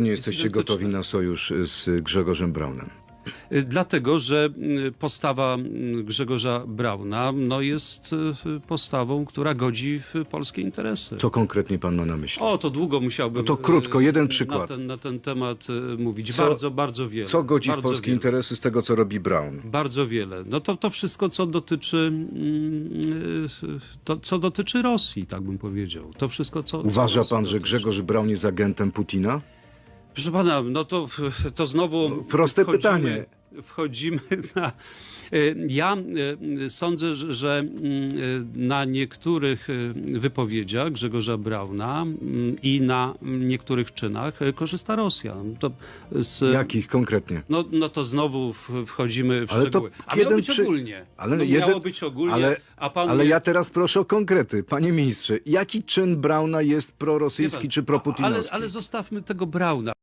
Nie jesteście identyczne. gotowi na sojusz z Grzegorzem Braunem. Y, Dlatego, że y, postawa y, Grzegorza Brauna no, jest postawą, która godzi w polskie interesy. Co konkretnie pan ma na myśli? O, to długo musiałbym. No to krótko, jeden Na przykład. ten, na ten temat mówić. Co- bardzo, bardzo wiele. Co godzi w bardzo polskie wiele. interesy z tego, co robi Braun? Bardzo wiele. No to, to wszystko, co dotyczy, mm, to, co dotyczy Rosji, tak bym powiedział. To wszystko, co. co Uważa Rosji pan, że. Grzegorz Braun jest agentem Putina? Proszę pana, no to, to znowu. No, proste wchodzimy, pytanie. Wchodzimy na. y, Ja y, sądzę, że- że y, na niektórych wypowiedziach Grzegorza Brauna y, i na niektórych czynach korzysta Rosja. To z, Jakich konkretnie? no, no to znowu wchodzimy w Ale to szczegóły. A jeden miało być przy- ogólnie. ale no, jeden- Miało być ogólnie, ale- a Ale mnie- ja teraz proszę o konkrety. Panie ministrze, jaki czyn Brauna jest prorosyjski pan, czy ale, proputinowski? ale zostawmy tego Brauna.